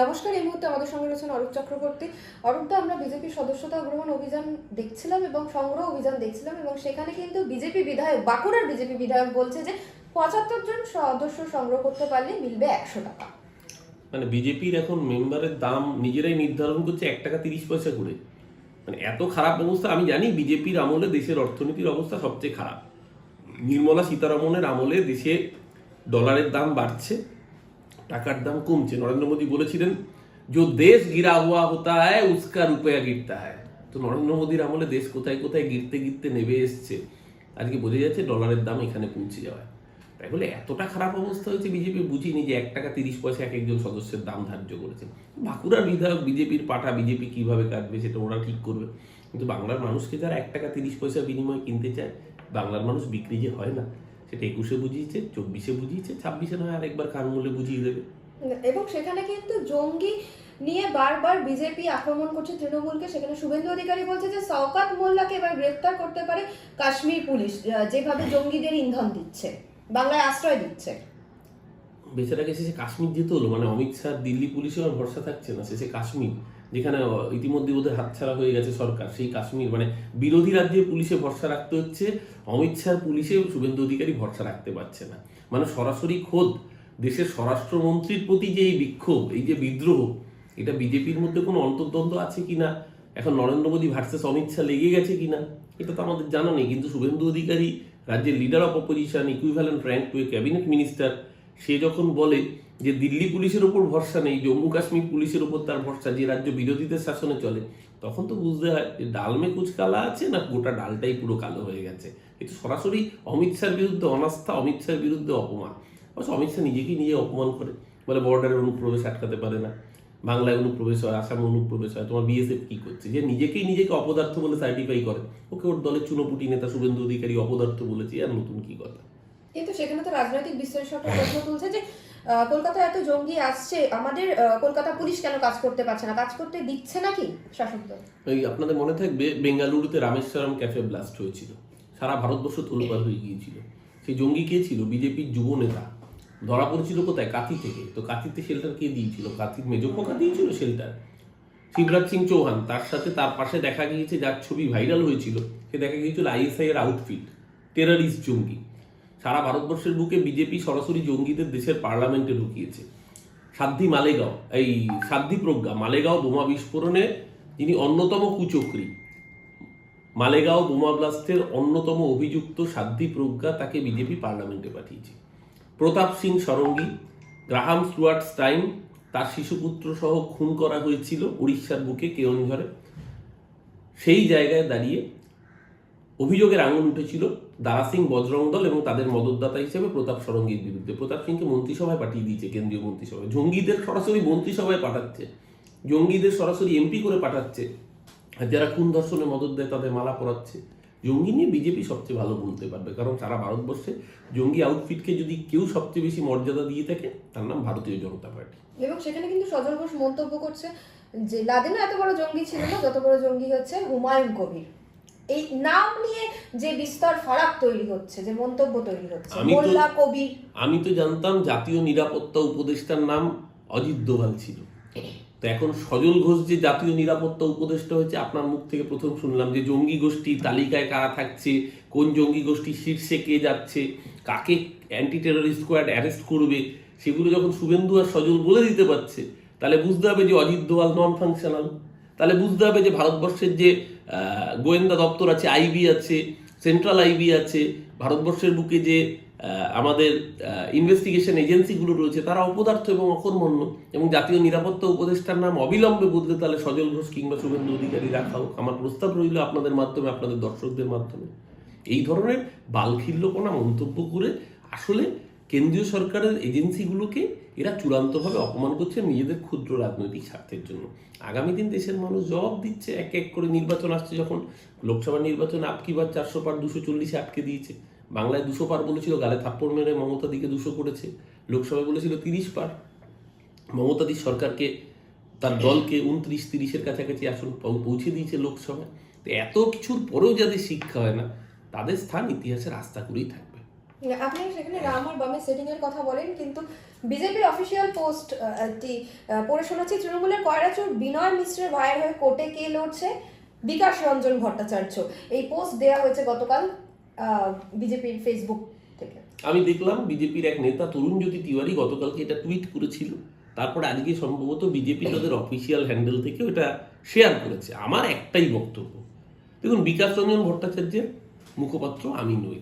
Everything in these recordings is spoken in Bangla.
নমস্কার, এই মুহূর্তে আমাদের সঙ্গে রয়েছেন অরূপ চক্রবর্তী। অরূপদা আমরা বিজেপির সদস্যতা গ্রহণ অভিযান দেখছিলাম এবং সংগ্রহ অভিযান দেখছিলাম এবং সেখানে কিন্তু বিজেপি বিধায়ক, বাঁকুড়ার বিজেপি বিধায়ক বলছে যে পঁচাত্তর জন সদস্য সংগ্রহ করতে পারলে মিলবে একশো টাকা। মানে বিজেপির এখন মেম্বারের দাম নিজেরাই নির্ধারণ করছে এক টাকা তিরিশ পয়সা করে। মানে এত খারাপ অবস্থা, আমি জানি বিজেপির আমলে দেশের অর্থনীতির অবস্থা সবচেয়ে খারাপ। নির্মলা সীতারমণের আমলে দেশে ডলারের দাম বাড়ছে। টাকার দাম কমছে। নরেন্দ্র মোদী বলেছিলেন, যে দেশ গিরা হওয়া হতা হয় উস্কা রুপয়া গিরতা হয় তো নরেন্দ্র মোদীর আমলে দেশ কোথায় কোথায় গিরতে গিরতে নেবে এসছে, আজকে বোঝা যাচ্ছে ডলারের দাম এখানে পৌঁছে যাওয়ায়। তাই বলে এতটা খারাপ অবস্থা হয়েছে বিজেপি, বুঝিনি যে এক টাকা তিরিশ পয়সা এক একজন সদস্যের দাম ধার্য করেছে। বাঁকুড়ার বিধায়ক, বিজেপির পাঠা, বিজেপি কীভাবে কাটবে সেটা ওরা ঠিক করবে। কিন্তু বাংলার মানুষকে যারা এক টাকা তিরিশ পয়সা বিনিময়ে কিনতে চায়, বাংলার মানুষ বিক্রি যে হয় না সেটা একুশে বুঝিয়েছে চব্বিশে বুঝিয়েছে ছাব্বিশে নয় আরেকবার কান মূলে বুঝিয়ে দেবে? এবং সেখানে কিন্তু জঙ্গি নিয়ে বারবার বিজেপি আক্রমণ করছে তৃণমূলকে। সেখানে শুভেন্দু অধিকারী বলছে যে শওকাত মোল্লাকে এবার গ্রেফতার করতে পারে কাশ্মীর পুলিশ যেভাবে জঙ্গিদের ইন্ধন দিচ্ছে বাংলায় আশ্রয় দিচ্ছে। বেচারাকে শেষে কাশ্মীর যেতে হলো মানে অমিত শাহ দিল্লি পুলিশে আর ভরসা থাকছে না শেষে কাশ্মীর। যেখানে ইতিমধ্যে ওদের হাতছাড়া হয়ে গেছে সরকার, সেই কাশ্মীর। মানে বিরোধী রাজ্যে পুলিশে ভরসা রাখতে হচ্ছে, অমিত শাহ পুলিশে শুভেন্দু অধিকারী ভরসা রাখতে পারছে না। মানে সরাসরি খোদ দেশের স্বরাষ্ট্রমন্ত্রীর প্রতি যে এই বিক্ষোভ, এই যে বিদ্রোহ, এটা বিজেপির মধ্যে কোনো অন্তর্দ্বন্দ্ব আছে কিনা এখন নরেন্দ্র মোদী ভার্সেস অমিত শাহ লেগে গেছে কিনা এটা তো আমাদের জানা নেই, কিন্তু শুভেন্দু অধিকারী রাজ্যের leader of opposition equivalent rank to a cabinet minister সে যখন বলে যে দিল্লি পুলিশের ওপর ভরসা নেই, জম্মু কাশ্মীর পুলিশের ওপর তার ভরসা, যে রাজ্য বিরোধীদের শাসনে চলে, তখন তো বুঝতে হয় যে ডাল মে কুচ কালা আছে না গোটা ডালটাই পুরো কালো হয়ে গেছে। এটা সরাসরি অমিত শাহের বিরুদ্ধে অনাস্থা, অমিত শাহের বিরুদ্ধে অপমান। অবশ্য অমিত শাহ নিজেকেই নিজে অপমান করে। বলে বর্ডারের অনুপ্রবেশ আটকাতে পারে না, বাংলায় অনুপ্রবেশ হয়, আসামে অনুপ্রবেশ হয়, তোমার বিএসএফ কি করছে? যে নিজেকেই নিজেকে অপদার্থ বলে সার্টিফাই করে। ওকে ওর দলের চুনোপুটি নেতা শুভেন্দু অধিকারী অপদার্থ বলেছে, আর নতুন কি কথা? কিন্তু সেখানে তো রাজনৈতিক বিশ্লেষকরা প্রশ্ন তুলছে যে কলকাতায় এত জঙ্গি আসছে, আমাদের কলকাতা পুলিশ কেন কাজ করতে পারছে না? কাজ করতে দিচ্ছে নাকি শাসক দল? আপনাদের মনে থাকবে, বেঙ্গালুরুতে রামেশ্বরম ক্যাফে ব্লাস্ট হয়েছিল। সারা ভারতবর্ষ তোলপার হয়ে গিয়েছিল। সেই জঙ্গি কে ছিল? বিজেপির যুব নেতা। ধরা পড়েছিল কোথায়? কাতি থেকে। তো কাঁথিতে শেল্টার কে দিয়েছিল? কাঁথির মেজপ্পকা দিয়েছিল শেল্টার শিবরাজ সিং চৌহান, তার সাথে তার পাশে দেখা গিয়েছে যার ছবি ভাইরাল হয়েছিল। সে দেখা গিয়েছিল আইএসআই এর আউটফিট টেরারিস্ট জঙ্গি। সারা ভারতবর্ষের বুকে বিজেপি সরাসরি জঙ্গিদের দেশের পার্লামেন্টে ঢুকিয়েছে। সাধ্বী মালেগাঁও, এই সাধ্বী প্রজ্ঞা, মালেগাঁও বোমা বিস্ফোরণে যিনি অন্যতম কুচক্রী, মালেগাঁও বোমা ব্লাস্টের অন্যতম অভিযুক্ত সাধ্বী প্রজ্ঞা তাকে বিজেপি পার্লামেন্টে পাঠিয়েছে। Pratap Singh Sarangi, Graham Stuart Staines, তার শিশুপুত্র সহ খুন করা হয়েছিল উড়িষ্যার বুকে কেওনঝড়ে সেই জায়গায় দাঁড়িয়ে অভিযোগের আঙুল উঠেছিল দারা সিং বজরং দল এবং তাদের মদতদাতা হিসেবে প্রতাপ সরঙ্গীর বিরুদ্ধে। প্রতাপ সিংকে মন্ত্রিসভায় পাঠিয়ে দিয়েছে কেন্দ্রীয় মন্ত্রিসভায়। জঙ্গিদের সরাসরি মন্ত্রিসভায় পাঠাচ্ছে। জঙ্গিদের সরাসরি এমপি করে পাঠাচ্ছে। আর যারা খুন ধর্ষণে মদত দেয়, তাদের মালা পরাচ্ছে। জঙ্গি নিয়ে বিজেপি সবচেয়ে ভালো বলতে পারবে, কারণ সারা ভারতবর্ষে জঙ্গি আউটফিটকে যদি কেউ সবচেয়ে বেশি মর্যাদা দিয়ে থাকে, তার নাম ভারতীয় জনতা পার্টি। এবং সেখানে কিন্তু সজল ঘোষ মন্তব্য করছে যে, লাদেনও এত বড় জঙ্গি ছিল না, যত বড় জঙ্গি হচ্ছে হুমায়ুন কবির। এই নাম নিয়ে যে বিস্তর ফারাক তৈরি হচ্ছে যে মন্তব্য তৈরি হচ্ছে মোল্লা কবির আমি তো জানতাম জাতীয় নিরাপত্তা উপদেষ্টার নাম অজিত দোভাল ছিল। তো এখন সজল ঘোষ যে জাতীয় নিরাপত্তা উপদেষ্টা হয়েছে আপনার মুখ থেকে প্রথম শুনলাম যে জঙ্গি গোষ্ঠী তালিকায় কারা থাকছে কোন জঙ্গি গোষ্ঠী শীর্ষে কে যাচ্ছে কাকে অ্যান্টি টেররিস্ট স্কোয়াড অ্যারেস্ট করবে সেগুলো যখন শুভেন্দু আর সজল বলে দিতে পারছে তাহলে বুঝতে হবে যে অজিত দোভাল নন ফাংশনাল তাহলে বুঝতে হবে যে ভারতবর্ষের যে গোয়েন্দা দপ্তর আছে, আইবি আছে, সেন্ট্রাল আইবি আছে, ভারতবর্ষের বুকে যে আমাদের ইনভেস্টিগেশন এজেন্সিগুলো রয়েছে, তারা অপদার্থ এবং অকর্মণ্য এবং জাতীয় নিরাপত্তা উপদেষ্টার নাম অবিলম্বে বদলে তাহলে সজল ঘোষ কিংবা শুভেন্দু অধিকারী রাখা হোক। আমার প্রস্তাব রইল আপনাদের মাধ্যমে, আপনাদের দর্শকদের মাধ্যমে। এই ধরনের বালখিল্যপনা মন্তব্য করে আসলে কেন্দ্রীয় সরকারের এজেন্সিগুলোকে এরা চূড়ান্তভাবে অপমান করছে নিজেদের ক্ষুদ্র রাজনৈতিক স্বার্থের জন্য। আগামী দিন দেশের মানুষ জবাব দিচ্ছে, এক এক করে নির্বাচন আসছে যখন লোকসভা নির্বাচন আপকিবার চারশো পার দুশো চল্লিশে আটকে দিয়েছে। বাংলায় দুশো পার বলেছিল, গালে থাপ্পড় মেরে মমতা দিকে দুশো করেছে। লোকসভায় বলেছিল তিরিশ পার। মমতাদি সরকারকে, তার দলকে উনত্রিশ তিরিশের কাছাকাছি আসন পৌঁছে দিয়েছে লোকসভায়। তো এত কিছুর পরেও যাদের শিক্ষা হয় না, তাদের স্থান ইতিহাসের আস্থা করেই থাকবে আপনি সেখানে রাম আর বামের সেটিং এর কথা বলেন, কিন্তু বিজেপির অফিসিয়াল পোস্ট পড়ে শোনাচ্ছি তৃণমূলের কয়রাচুর বিনয় মিশ্রের ভাইয়ের হয়ে কোর্টে কে লড়ছে? বিকাশ রঞ্জন ভট্টাচার্য। এই পোস্ট দেওয়া হয়েছে গতকাল বিজেপির ফেসবুক থেকে। আমি দেখলাম বিজেপির এক নেতা তরুণ জ্যোতি তিওয়ারি গতকালকে এটা টুইট করেছিল। তারপরে আজকে সম্ভবত বিজেপি তাদের অফিসিয়াল হ্যান্ডেল থেকে ওটা শেয়ার করেছে। আমার একটাই বক্তব্য। দেখুন, বিকাশ রঞ্জন ভট্টাচার্যের মুখপাত্র আমি নই।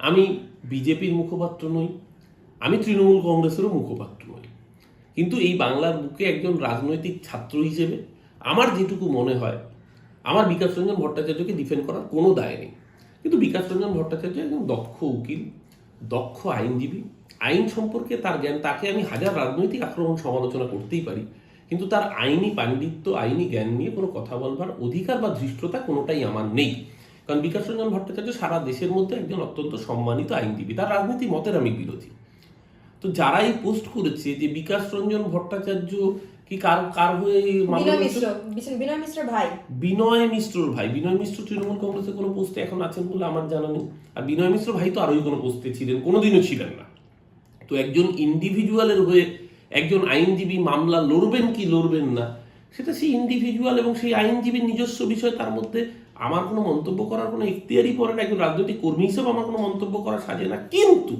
আমি বিজেপির মুখপাত্র নই, আমি তৃণমূল কংগ্রেসেরও মুখপাত্র নই। কিন্তু এই বাংলার বুকে একজন রাজনৈতিক ছাত্র হিসেবে আমার যেটুকু মনে হয়, আমার বিকাশ রঞ্জন ভট্টাচার্যকে ডিফেন্ড করার কোনো দায় নেই। কিন্তু বিকাশ রঞ্জন ভট্টাচার্য একজন দক্ষ উকিল, দক্ষ আইনজীবী। আইন সম্পর্কে তার জ্ঞান, তাকে আমি হাজার রাজনৈতিক আক্রমণ সমালোচনা করতেই পারি, কিন্তু তার আইনি পাণ্ডিত্য, আইনি জ্ঞান নিয়ে কোনো কথা বলবার অধিকার বা ধৃষ্টতা কোনোটাই আমার নেই। কারণ বিকাশ রঞ্জন ভট্টাচার্য সারা দেশের মধ্যে একজন অত্যন্ত সম্মানিত আইনজীবী। তার রাজনীতি মতের আমি বিরোধী। তো যারা এই পোস্ট করেছে যে বিকাশ রঞ্জন ভট্টাচার্য কি কার কার হয়ে বিনয় মিশ্র বিনয় মিশ্রের ভাই। বিনয় মিশ্রর ভাই। বিনয় মিশ্র তৃণমূল কংগ্রেসের কোনো পোস্টে এখন আছেন বলে আমার জানা নেই। আর বিনয় মিশ্র ভাই তো আরোই কোনো পোস্টে ছিলেন কোনোদিনও ছিলেন না। তো একজন ইন্ডিভিজুয়ালের হয়ে একজন আইনজীবী মামলা লড়বেন কি লড়বেন না সেটা সেই ইন্ডিভিজুয়াল এবং সেই আইনজীবীর নিজস্ব বিষয় তার মধ্যে আমার কোনো মন্তব্য করার কোনো ইখতিয়ারই পড়ে না, একজন রাজনৈতিক কর্মী হিসেবে আমার কোনো মন্তব্য করা সাজে না। কিন্তু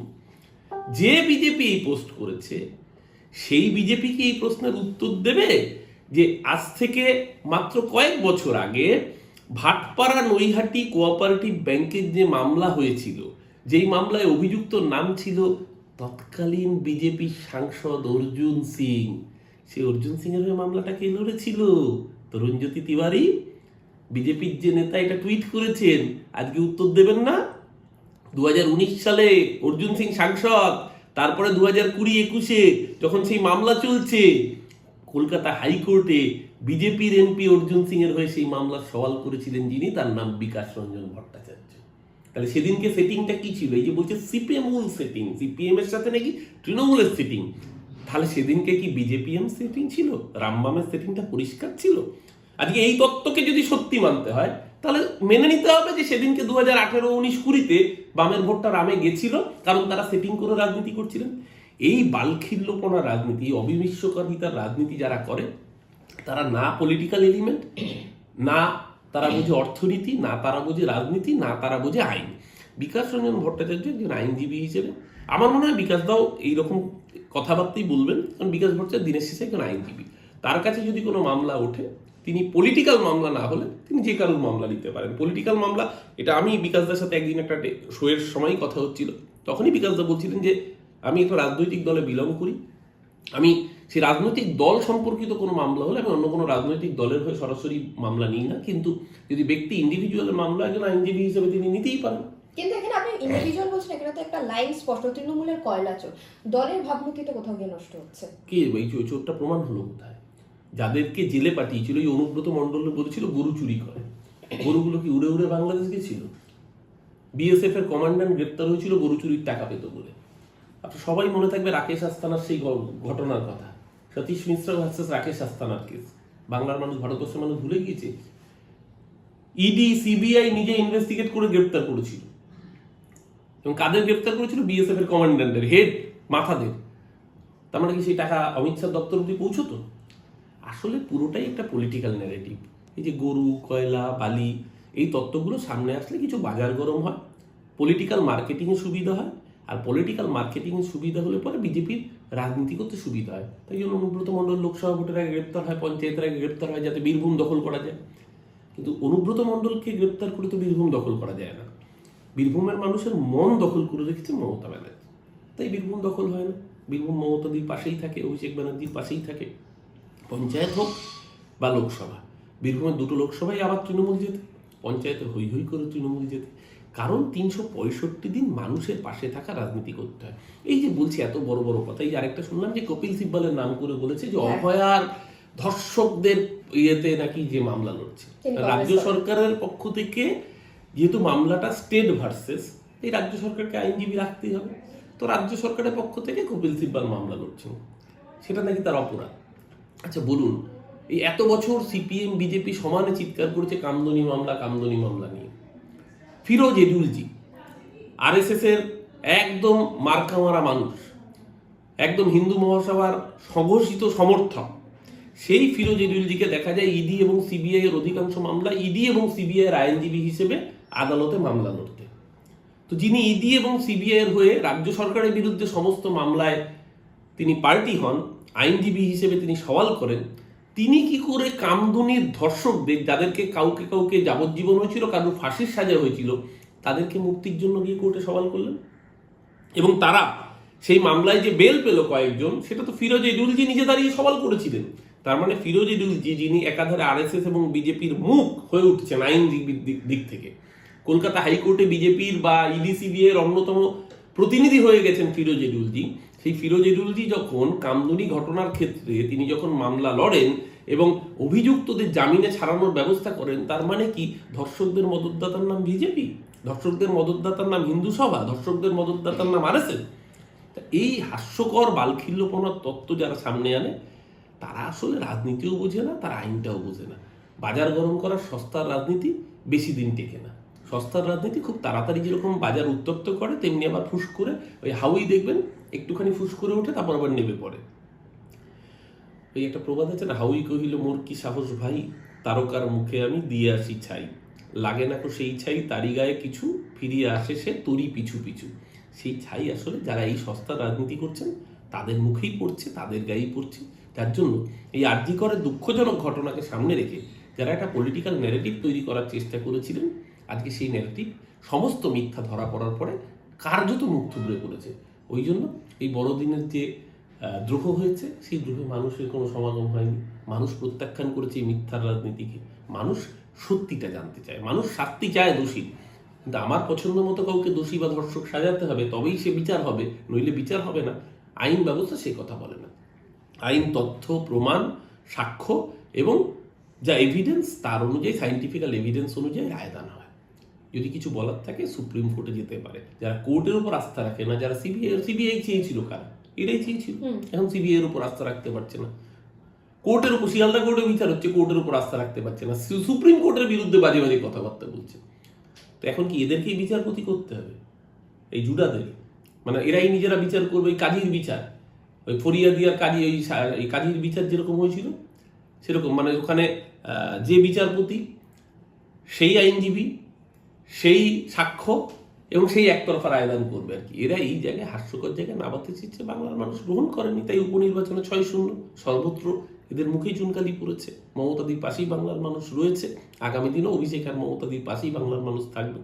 যে বিজেপি এই পোস্ট করেছে, সেই বিজেপি কি এই প্রশ্নের উত্তর দেবে যে আজ থেকে মাত্র কয়েক বছর আগে ভাটপাড়া নৈহাটি কোঅপারেটিভ ব্যাংকের যে মামলা হয়েছিল, যেই মামলায় অভিযুক্ত নাম ছিল তৎকালীন বিজেপি সাংসদ অর্জুন সিং। সেই অর্জুন সিং এর হয়ে মামলাটা কে লড়েছিল? তরুণজ্যোতি তিওয়ারি? বিজেপির যে নেতা এটা টুইট করেছেন, আজকে উত্তর দেবেন না। দু হাজার উনিশ সালে অর্জুন সিং সাংসদ, তারপরে দু হাজার কুড়ি একুশে যখন সেই মামলা চলছে, কলকাতা হাইকোর্টে বিজেপির এমপি অর্জুন সিং এর হয়ে সেই মামলার সওয়াল করেছিলেন যিনি, তার নাম বিকাশ রঞ্জন ভট্টাচার্য। তাহলে সেদিনকে সেটিংটা কি ছিল? এই যে বলছে সিপিএমুল সেটিং সিপিএম এর সাথে নাকি তৃণমূলের সেটিং তাহলে সেদিনকে কি বিজেপিএম সেটিং ছিল? রামবামের সেটিংটা পরিষ্কার ছিল? আজকে এই তত্ত্বকে যদি সত্যি মানতে হয়, তাহলে মেনে নিতে হবে যে সেদিনকে দু হাজার আঠেরো উনিশ কুড়িতে বামের ভোটটা রামে গেছিল, কারণ তারা সেটিং করে রাজনীতি করছিলেন। এই বালখিল্যপনা রাজনীতি, এই অবিমিশ্বকারিতার রাজনীতি যারা করে, তারা না পলিটিক্যাল এলিমেন্ট না তারা বোঝে অর্থনীতি, না তারা বোঝে রাজনীতি, না তারা বোঝে আইন। বিকাশ রঞ্জন ভট্টাচার্য একজন আইনজীবী হিসেবে, আমার মনে হয় বিকাশ দাও এইরকম কথাবার্তাই বলবেন, কারণ বিকাশ ভট্টাচার্য দিনের শেষে একজন আইনজীবী। তার কাছে যদি কোনো মামলা ওঠে তিনি পলিটিক্যাল মামলা না হলে তিনি যে কারোর মামলা নিতে পারেন। পলিটিক্যাল মামলা এটা আমি বিকাশদার সাথে একদিন একটা শোয়ের সময় কথা হচ্ছিল। তখনই বিকাশদা বলছিলেন যে আমি একটা রাজনৈতিক দলে বিলং করি। আমি সেই রাজনৈতিক দল সম্পর্কিত কোনো মামলা হলে আমি অন্য কোনো রাজনৈতিক দলের হয়ে সরাসরি মামলা নিই না। কিন্তু যদি ব্যক্তি ইন্ডিভিজুয়ালের মামলা একজন আইনজীবী হিসেবে তিনি নিতেই পারেন। কিন্তু এখানে আপনি ইন্ডিভিজুয়াল বলছেন এখানে তো একটা লাইন স্পষ্ট। তৃণমূলের কয়লাচর দলের ভাবমূর্তি তো কোথাও গিয়ে নষ্ট হচ্ছে। কে? এই চোর- চোরটা প্রমাণ হলো কোথায়? যাদেরকে জেলে পাঠিয়েছিল, এই অনুব্রত মণ্ডল বলেছিল, গরু চুরি করে। গরুগুলো কি উড়ে উড়ে বাংলাদেশ গেছিল বিএসএফ এর কমান্ড্যান্ট গ্রেপ্তার হয়েছিল, গরু চুরির টাকা পেত বলে। আপনার সবাই মনে থাকবে রাকেশ আস্তানার সেই ঘটনার কথা। সতীশ মিশ্র ভার্সেস রাকেশ আস্তানার কেস বাংলার মানুষ, ভারতবর্ষের মানুষ ভুলে গিয়েছে। ইডি সিবিআই নিজে ইনভেস্টিগেট করে গ্রেপ্তার করেছিল। এবং কাদের গ্রেপ্তার করেছিল? বিএসএফ এর কমান্ড্যান্টের হেড মাথাদের। তার মানে কি সেই টাকা অমিত শাহ দপ্তর অব্দি পৌঁছতো? আসলে পুরোটাই একটা পলিটিক্যাল ন্যারেটিভ এই যে গরু, কয়লা, বালি, এই তত্ত্বগুলো সামনে আসলে কিছু বাজার গরম হয় পলিটিক্যাল মার্কেটিংয়ে সুবিধা হয়, আর পলিটিক্যাল মার্কেটিংয়ে সুবিধা হলে পরে বিজেপির রাজনীতি করতে সুবিধা হয়। তাই জন্য অনুব্রত মণ্ডল লোকসভা ভোটের আগে গ্রেপ্তার হয়, পঞ্চায়েতের আগে গ্রেপ্তার হয়, যাতে বীরভূম দখল করা যায়। কিন্তু অনুব্রত মণ্ডলকে গ্রেপ্তার করে তো বীরভূম দখল করা যায় না। বীরভূমের মানুষের মন দখল করে রেখেছে মমতা ব্যানার্জি। তাই বীরভূম দখল হয় না। বীরভূম মমতাদির পাশেই থাকে, অভিষেক ব্যানার্জির পাশেই থাকে। পঞ্চায়েত হোক বা লোকসভা। বীরভূমের দুটো লোকসভায় আবার তৃণমূল যেতে পঞ্চায়েতে হই হই করে তৃণমূল যেতে কারণ তিনশো পঁয়ষট্টি দিন মানুষের পাশে থাকা রাজনীতি করতে হয়। এই যে বলছি এত বড় বড় কথা এই আরেকটা শুনলাম যে কপিল সিব্বলের নাম করে বলেছে যে হ্যাঁ। অভয়ার ধর্ষকদের ইয়েতে নাকি যে মামলা লড়ছে। রাজ্য সরকারের পক্ষ থেকে যেহেতু মামলাটা স্টেট ভার্সেস এই রাজ্য সরকারকে আইনজীবী রাখতেই হবে। তো রাজ্য সরকারের পক্ষ থেকে কপিল সিব্বাল মামলা লড়ছেন। সেটা নাকি তার অপরাধ? আচ্ছা বলুন, এই এত বছর সিপিএম, বিজেপি সমানে চিৎকার করেছে কামদনি মামলা কামদনি মামলা নিয়ে। ফিরোজ এডুলজি আরএসএস এর একদম মার্কা মারা মানুষ, একদম হিন্দু মহাসভার সংঘোষিত সমর্থক। সেই ফিরোজ এডুলজিকে দেখা যায় ইডি এবং সিবিআই এর অধিকাংশ মামলা ইডি এবং সিবিআই এর আইনজীবী হিসেবে আদালতে মামলা লড়তে। তো যিনি ইডি এবং সিবিআই এর হয়ে রাজ্য সরকারের বিরুদ্ধে সমস্ত মামলায় তিনি পার্টি হন আইনজীবী হিসেবে তিনি সওয়াল করেন, তিনি কি করে কামদুনির ধর্ষকদের যাদেরকে কাউকে কাউকে যাবজ্জীবন হয়েছিল, কারোর ফাঁসির সাজা হয়েছিল, তাদেরকে মুক্তির জন্য গিয়ে কোর্টে সওয়াল করলেন? এবং তারা সেই মামলায় যে বেল পেল কয়েকজন, সেটা তো ফিরোজ এডুলজি নিজে দাঁড়িয়ে সওয়াল করেছিলেন। তার মানে ফিরোজ এডুলজি যিনি একাধারে আরএসএস এবং বিজেপির মুখ হয়ে উঠছেন আইনজীবীর দিক থেকে। কলকাতা হাইকোর্টে বিজেপির বা ইডিসিবি এর অন্যতম প্রতিনিধি হয়ে গেছেন ফিরোজ এডুলজি সেই ফিরোজ এডুলজি যখন কামদুনি ঘটনার ক্ষেত্রে তিনি যখন মামলা লড়েন এবং অভিযুক্তদের জামিনে ছাড়ানোর ব্যবস্থা করেন, তার মানে কি? ধর্ষকদের মদতদাতার নাম বিজেপি? ধর্ষকদের মদতদাতার নাম হিন্দু সভা? ধর্ষকদের মদতদাতার নাম আরএসএস? এই হাস্যকর বালখিল্যপনার তত্ত্ব যারা সামনে আনে, তারা আসলে রাজনীতিও বোঝে না, তারা আইনটাও বোঝে না। বাজার গরম করার সস্তার রাজনীতি বেশি দিন টেকে না। সস্তার রাজনীতি খুব তাড়াতাড়ি যেরকম বাজার উত্তপ্ত করে, তেমনি আবার ফুস করে ওই হাউই দেখবেন একটুখানি ফুস করে ওঠে তারপর আবার নেমে পড়ে। ওই একটা প্রবাদ আছে না, হাউই কহিল, মোর কি সাহস ভাই? তারকার মুখে আমি দিয়ে আসি ছাই। লাগে না তো সেই ছাই তারি গায়ে কিছু ফিরিয়ে আসে সে তরি পিছু পিছু। সেই ছাই আসলে যারা এই সস্তা রাজনীতি করছেন, তাদের মুখেই পড়ছে, তাদের গায়েই পড়ছে। যার জন্য এই আর্যিকরের দুঃখজনক ঘটনাকে সামনে রেখে যারা একটা পলিটিক্যাল ন্যারেটিভ তৈরি করার চেষ্টা করেছিলেন, আজকে সেই ন্যারেটিভ সমস্ত মিথ্যা ধরা পড়ার পরে কার্যত মুখ থুবড়ে পড়েছে। ওই জন্য এই বড়দিনের যে দ্রোহ হয়েছে, সেই দ্রোহে মানুষের কোনো সমাগম হয়নি। মানুষ প্রত্যাখ্যান করেছে এই মিথ্যার রাজনীতিকে। মানুষ সত্যিটা জানতে চায়। মানুষ শাস্তি চায় দোষী। কিন্তু আমার পছন্দ মতো কাউকে দোষী বা ধর্ষক সাজাতে হবে, তবেই সে বিচার হবে, নইলে বিচার হবে না। আইন ব্যবস্থা সে কথা বলে না। আইন, তথ্য, প্রমাণ, সাক্ষ্য এবং যা এভিডেন্স তার অনুযায়ী সাইন্টিফিক্যাল এভিডেন্স অনুযায়ী রায়দান হয়। যদি কিছু বলার থাকে সুপ্রিম কোর্টে যেতে পারে। যারা কোর্টের উপর আস্থা রাখে না যারা সিবিআই সিবিআই চেয়েছিল কারা? এটাই চেয়েছিল এখন সিবিআই এর উপর আস্থা রাখতে পারছে না। কোর্টের উপর শিয়ালদা কোর্টে বিচার হচ্ছে কোর্টের উপর আস্থা রাখতে পারছে না। সুপ্রিম কোর্টের বিরুদ্ধে বাজে বাজে কথাবার্তা বলছে। তো এখন কি এদেরকেই বিচারপতি করতে হবে? এই জুডাদের মানে এরাই নিজেরা বিচার করবে এই কাজীর বিচার। ওই ফরিয়াদিয়ার কাজী ওই এই কাজীর বিচার যেরকম হয়েছিল সেরকম। মানে ওখানে যে বিচারপতি সেই আইনজীবী সেই সাক্ষ্য এবং সেই একতরফা রায়দান করবে আর কি। এরা এই জায়গায় হাস্যকর জায়গায় নামাতে চেয়েছে, বাংলার মানুষ গ্রহণ করেনি, তাই উপনির্বাচনে ছয় শূন্য। সর্বত্র এদের মুখেই চুনকালি পড়েছে। মমতাদির পাশেই বাংলার মানুষ রয়েছে। আগামী দিনে অভিষেক আর মমতাদির পাশেই বাংলার মানুষ থাকবে।